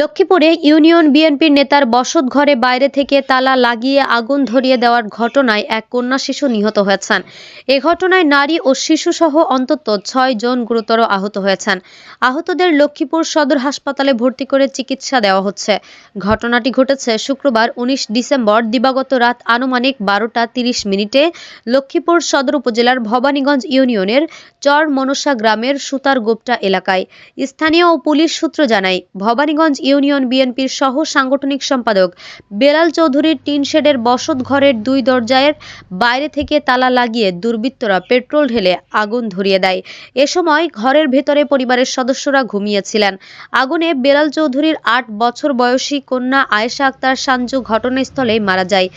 লক্ষ্মীপুরে ইউনিয়ন বিএনপির নেতার বসত ঘরে বাইরে থেকে তালা লাগিয়ে আগুন ধরিয়ে দেওয়ার ঘটনায় এক কন্যা শিশু নিহত হয়েছেন। এ ঘটনায় নারী ও শিশুসহ অন্তত ছয় জন গুরুতর আহত হয়েছেন। আহতদের লক্ষ্মীপুর সদর হাসপাতালে ভর্তি করে চিকিৎসা দেওয়া হচ্ছে। ঘটনাটি ঘটেছে শুক্রবার, উনিশ ডিসেম্বর, দিবাগত রাত আনুমানিক বারোটা তিরিশ মিনিটে লক্ষ্মীপুর সদর উপজেলার ভবানীগঞ্জ ইউনিয়নের চর মনসা গ্রামের সুতার গোপটা এলাকায়। স্থানীয় ও পুলিশ সূত্র জানায়, ভবানীগঞ্জ ইউনিয়ন বিএনপির সহ সাংগঠনিক সম্পাদক বেলাল চৌধুরীর টিন শেডের বসত ঘরের দুই দরজায়ের বাইরে থেকে তালা লাগিয়ে দুর্বৃত্তরা পেট্রোল ঢেলে আগুন ধরিয়ে দেয়। এ সময় ঘরের ভেতরে পরিবারের সদস্যরা ঘুমিয়েছিলেন। আগুনে বেলাল চৌধুরীর আট বছর বয়সী কন্যা আয়েশা আক্তার সাঞ্জু ঘটনাস্থলেই মারা যায়।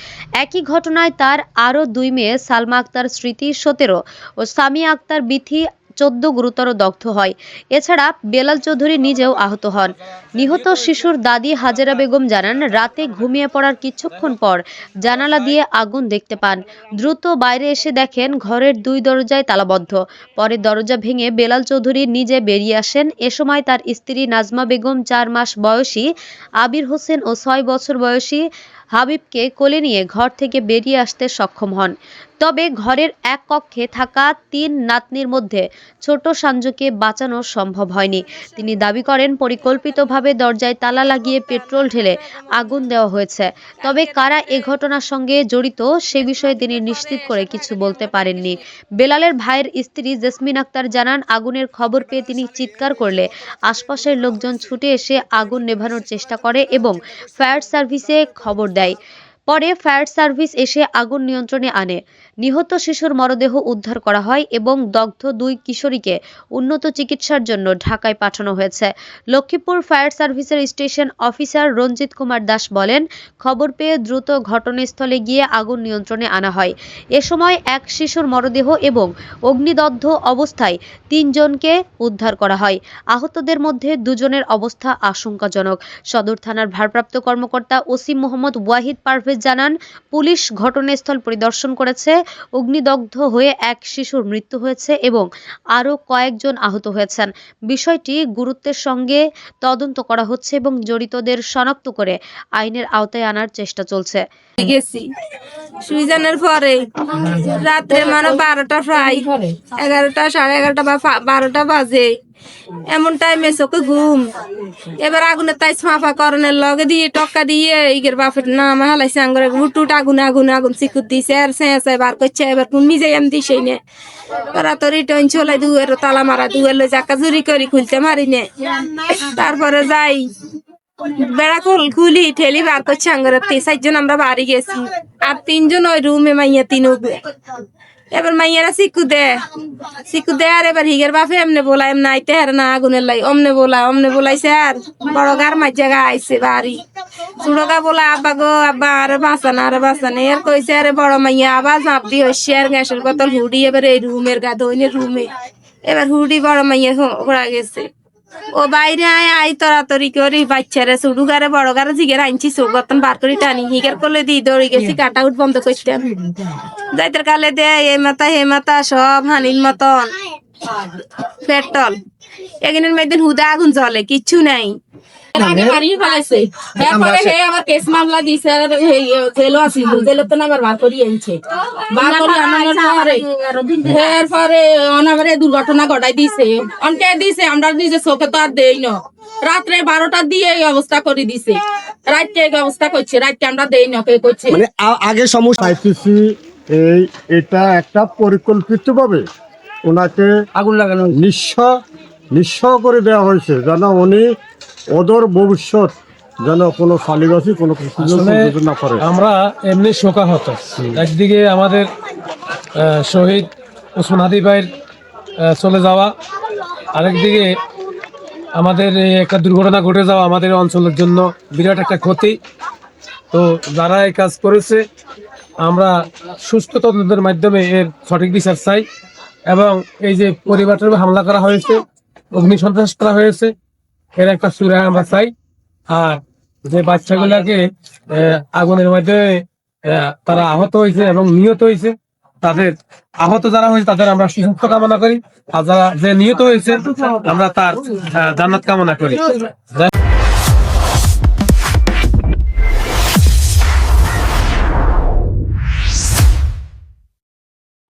একই ঘটনায় তার আরও দুই মেয়ে সালমা আক্তার স্মৃতি সতেরো ও সামিয়া আক্তার বিথি চোদ্দ গুরুতর দগ্ধ হয়। এছাড়া বেলাল চৌধুরী নিজেও আহত হন। নিহত শিশুর দাদি হাজেরা বেগম জানান, রাতে ঘুমিয়ে পড়ার কিছুক্ষণ পর জানালা দিয়ে আগুন দেখতে পান। দ্রুত বাইরে এসে দেখেন ঘরের দুই দরজায় তালাবদ্ধ পরে দরজা ভেঙে বেলাল চৌধুরী নিজে বেরিয়ে আসেন। এ সময় তার স্ত্রী নাজমা বেগম চার মাস বয়সী, আবির হোসেন ও ছয় বছর বয়সী হাবিবকে কোলে নিয়ে ঘর থেকে বেরিয়ে আসতে সক্ষম হন। তবে ঘরের এক কক্ষে থাকা তিন নাতনির মধ্যে ছোট সাঞ্জুকে বাঁচানো সম্ভব হয়নি। তিনি দাবি করেন, পরিকল্পিতভাবে দরজায় তালা লাগিয়ে পেট্রোল ঢেলে আগুন দেওয়া হয়েছে। তবে কারা এ ঘটনার সঙ্গে জড়িত সে বিষয়ে তিনি নিশ্চিত করে কিছু বলতে পারেননি। বেলালের ভাইয়ের স্ত্রী জেসমিন আক্তার জানান, আগুনের খবর পেয়ে তিনি চিৎকার করলে আশপাশের লোকজন ছুটে এসে আগুন নেভানোর চেষ্টা করে এবং ফায়ার সার্ভিসে খবর দেয়। পরে ফায়ার সার্ভিস এসে আগুন নিয়ন্ত্রণে আনে। নিহত শিশুর মরদেহ উদ্ধার করা হয় এবং দগ্ধ দুই কিশোরীকে উন্নত চিকিৎসার জন্য ঢাকায় পাঠানো হয়েছে। লক্ষ্মীপুর ফায়ার সার্ভিসের স্টেশন অফিসার রঞ্জিত কুমার দাস বলেন, খবর পেয়ে দ্রুত ঘটনাস্থলে গিয়ে আগুন নিয়ন্ত্রণে আনা হয়। এ সময় এক শিশুর মরদেহ এবং অগ্নিদগ্ধ অবস্থায় তিনজনকে উদ্ধার করা হয়। আহতদের মধ্যে দুজনের অবস্থা আশঙ্কাজনক। সদর থানার ভারপ্রাপ্ত কর্মকর্তা ওসিম মোহাম্মদ ওয়াহিদ পারভেজ জানান, পুলিশ ঘটনাস্থল পরিদর্শন করেছে। অগ্নিদগ্ধ হয়ে এক শিশুর মৃত্যু হয়েছে এবং আরও কয়েকজন আহত হয়েছেন। বিষয়টি গুরুত্বের সঙ্গে তদন্ত করা হচ্ছে এবং জড়িতদের শনাক্ত করে আইনের আওতায় আনার চেষ্টা চলছে। গেছি। সুইজানের পরে রাত্রে মানে বারোটা প্রায়, এগারোটা, সাড়ে এগারোটা বা বারোটা বাজে। এমন টাইমে চোখে ঘুম। এবার আগুনে তাই ছাফা করণের লগে দিয়ে টক্কা দিয়ে ইগের বাপের নাম হালাইছে আঙ্গরে হুটুট আগুন আগুন আগুন চিকুট দিছে, আর চেঁচে বার করছে, এবার কোন নিজে এম দিছে নে। ওরা তো রিটার্ন চলে দুয়ের তালা মারা দুয়ের লই জাকা জুরি করি খুলতে মারি নে। তারপরে যাই, বেড়া খুল, খুলি, ঠেলি বার করছে আঙ্গরে, তে চারজন আমরা বাড়ি গেছি। আর তিনজন ওই রুমে মাইয়া তিন এবার মাইয়ারা শিকু দে। শিকু দে আর এবার হিগের বাপে এমনে বলা এমনি আইতে আর না আগুনের লাই। অমনে বলা, অমনে বলাইছে আর। বড় গার মাঝ জায়গা আইছে বাড়ি। ছোটগা বলা, আব্বা গো, আব্বা, আরে বাঁচানা আরে বাঁচানা এর কইছে, আরে বড় মাইয়া, আবার ঝাঁপ দিয়ে হচ্ছে আর গ্যাসের বোতল হুডি এবার এই রুমের গা দইনের রুমে। এবার হুডি বড় মাইয়া ঘোরা গেছে। ও বাইরে আয় আই তরাতরি করি, বাচ্চারে শুরু গারে, বড় গারে জিগের আনছি সুগতন বার করি টানি, হিগের করলে দি দৌড়ি গেছি, কাটা উঠ বন্ধ করতাম যাইতে কালে দে, এ মাথা, হে মাথা, সব হানির মতন। পেট্রোল। এখানের মেয়েদের হুদা আগুন জলে কিচ্ছু নাই। আগে হারিয়ে ফেলাইছে। তারপরে হে আমার কেস মামলা দিছে জেলও আছিল জেলে তো না বার করি আনছে। বার করি আনার পরে এর অনাবারে দুর্ঘটনা ঘটাই দিছে। অনকে দিছে আমরা নিজে চোখে তো আর দেই না। রাত্রে বারোটা দিয়ে এই অবস্থা করে দিছে। রাতকে এই অবস্থা করছে রাতকে আমরা দেই না কে করছে। মানে আগে সমস্যা এই এটা একটা পরিকল্পিত পরিকল্পিতভাবে ওনাকে আগুন লাগানো নিঃস্ব নিঃস্ব করে দেওয়া হয়েছে। যেন উনি ওদের ভবিষ্যৎ যেন কোনো ফালিবাসী কোনো না করে। আমরা এমনি শোকাহত। একদিকে আমাদের শহীদ ওসমান হাদি ভাইয়ের চলে যাওয়া আরেকদিকে আমাদের একটা দুর্ঘটনা ঘটে যাওয়া আমাদের অঞ্চলের জন্য বিরাট একটা ক্ষতি। তো যারা এই কাজ করেছে আমরা সুস্থ তদন্তের মাধ্যমে এর সঠিক বিচার চাই এবং এই যে পরিবারটার উপর হামলা করা হয়েছে অগ্নি সন্ত্রাস করা হয়েছে এর একটা সুরা আমরা চাই আর যে বাচ্চাগুলাকে আগুনের মধ্যে তারা আহত হয়েছে এবং নিহত হয়েছে, তাদের, আহত যারা হয়েছে, তাদের আমরা সুস্থ কামনা করি, আর যারা যে নিহত হয়েছে, আমরা তার জান্নাত কামনা করি।